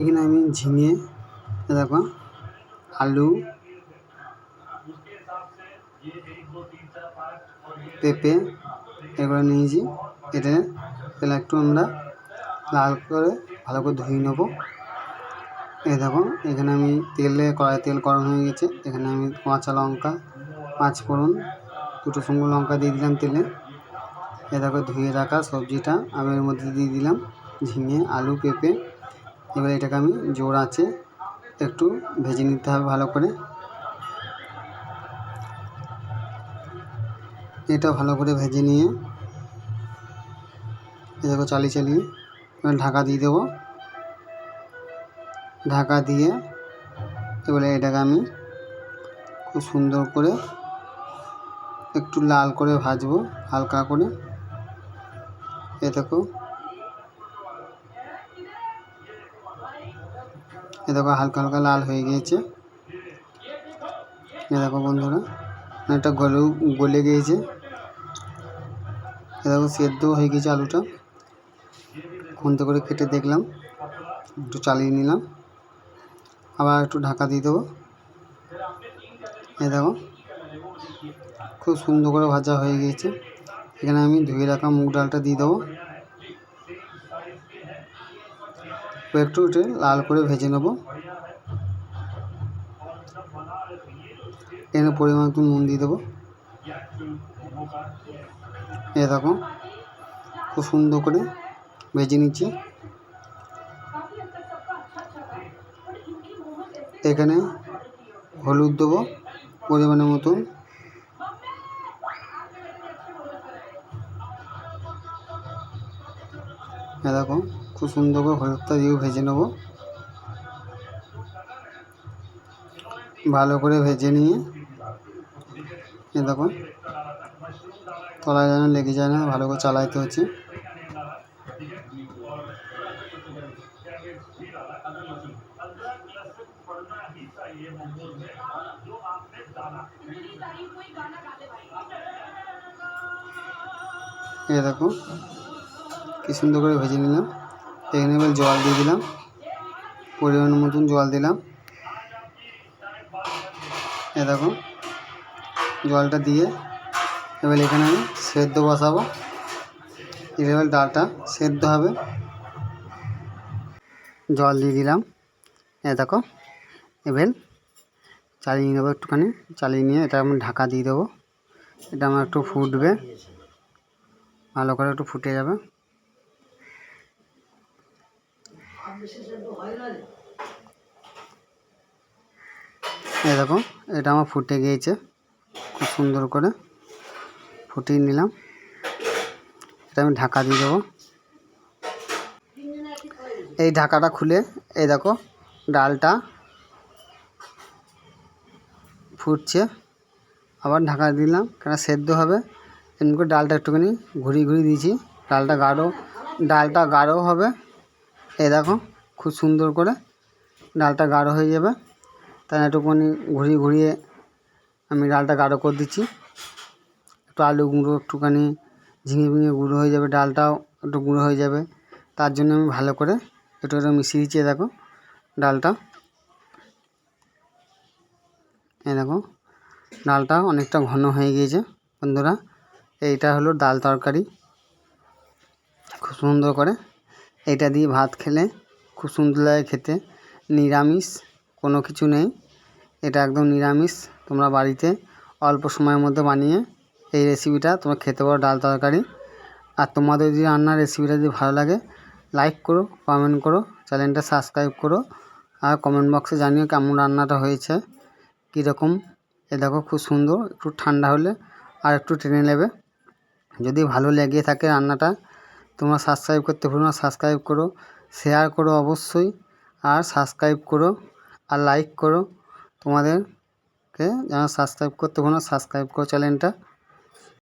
এখানে আমি ঝিঙে দেখো, আলু, পেঁপে, এগুলো নিয়েছি। এটা তাহলে একটু আমরা লাল করে ভালো করে ধুয়ে নেব। এই দেখো, এখানে আমি তেলে কড়াই তেল গরম হয়ে গেছে। এখানে আমি কাঁচা লঙ্কা, পাঁচ ফোড়ন, দুটো শুকনো লঙ্কা দিয়ে দিলাম তেলে। এ দেখো, ধুয়ে রাখা সবজিটা আমি এর মধ্যে দিয়ে দিলাম। ঝিঙে, আলু, পেঁপে এবার এটাকে আমি জোর আছে একটু ভেজে নিতে হবে ভালো করে। এটা ভালো করে ভেজে নিয়ে এটাকে চালিয়ে চালিয়ে এবার ঢাকা দিয়ে দেবো। ঢাকা দিয়ে এবারে এটাকে আমি খুব সুন্দর করে একটু লাল করে ভাজবো, হালকা করে। এ দেখো এ দেখো হালকা হালকা লাল হয়ে গিয়েছে। এ দেখো বন্ধুরা এটা গলেও গলে গিয়েছে। এ দেখো সেদ্ধ হয়ে গেছে আলুটা। খুন্তি করে কেটে দেখলাম, একটু চালিয়ে নিলাম। আবার একটু ঢাকা দিয়ে দেবো। এই দেখো, খুব সুন্দর করে ভাজা হয়ে গিয়েছে। এখানে আমি ধুয়ে রাখা মুগ ডালটা দিয়ে দেবো। একটু উঠে লাল করে ভেজে নেব। এখানে পরিমাণ একটু নুন দিয়ে দেবো। এ দেখো, খুব সুন্দর করে ভেজে নিচ্ছি। এখানে হলুদ দেবো পরিমাণের মতন। দেখো, খুব সুন্দর করে হলুদটা দিয়েও ভেজে নেব। ভালো করে ভেজে নিয়ে এ দেখো, তলায় যেন লেগে যায় না, ভালো করে চালাইতে হচ্ছে। এ দেখো কি সুন্দর করে ভেজে নিলাম। এখানে এবার জল দিয়ে দিলাম। পরিমাণ মতন জল দিলাম। এ দেখো, জলটা দিয়ে এবার এখানে আমি সেদ্ধ বসাবো। এবার ডালটা সেদ্ধ হবে। জল দিয়ে দিলাম। এ দেখো, এবার চালিয়ে নেব একটুখানি। চালিয়ে নিয়ে এটা আমি ঢাকা দিয়ে দেবো। এটা আমার একটু ফুটবে। ভালো করে একটু ফুটে যাবে। দেখো, এটা আমার ফুটে গিয়েছে, খুব সুন্দর করে ফুটিয়ে নিলাম। এটা আমি ঢাকা দিয়ে দেবো। এই ঢাকাটা খুলে, এই দেখো, ডালটা ফুটছে। আবার ঢাকা দিলাম কেন সেদ্ধ হবে। এমনি করে ডালটা একটুখানি ঘুরিয়ে ঘুরিয়ে দিয়েছি। ডালটা গাঢ় ডালটা গাঢ় হবে। এই দেখো, খুব সুন্দর করে ডালটা গাঢ় হয়ে যাবে। তাই একটুখানি ঘুরিয়ে ঘুরিয়ে আমি ডালটা গাঢ় করে দিচ্ছি। একটু আলু গুঁড়ো, একটুখানি ঝিঙে ভিঙে গুঁড়ো হয়ে যাবে ডালটাও, একটু গুঁড়ো হয়ে যাবে। তার জন্য আমি ভালো করে একটু একটু মিশিয়ে দিচ্ছি দেখো ডালটা। এই দেখো, ডালটা অনেকটা ঘন হয়ে গিয়েছে, বন্ধুরা। এইটা হলো ডাল তরকারি। খুব সুন্দর করে এটা দিয়ে ভাত খেলে খুব সুন্দর লাগে খেতে। নিরামিষ, কোনো কিছু নেই। এটা একদম নিরামিষ। তোমরা বাড়িতে অল্প সময়ের মধ্যে বানিয়ে এই রেসিপিটা তোমরা খেতে পারো ডাল তরকারি। আর তোমাদের যদি রান্নার রেসিপিটা যদি ভালো লাগে লাইক করো কমেন্ট করো চ্যানেলটা সাবস্ক্রাইব করো, আর কমেন্ট বক্সে জানিও কেমন রান্নাটা হয়েছে, কীরকম। এ দেখো খুব সুন্দর, একটু ঠান্ডা হলে আর একটু টেনে নেবে। যদি ভালো লেগে থাকে রান্নাটা তোমরা সাবস্ক্রাইব করতে ভুলো না সাবস্ক্রাইব করো শেয়ার করো অবশ্যই, আর সাবস্ক্রাইব করো, আর লাইক করো তোমাদেরকে। যেন সাবস্ক্রাইব করতে ভুলো না সাবস্ক্রাইব করো চ্যানেলটা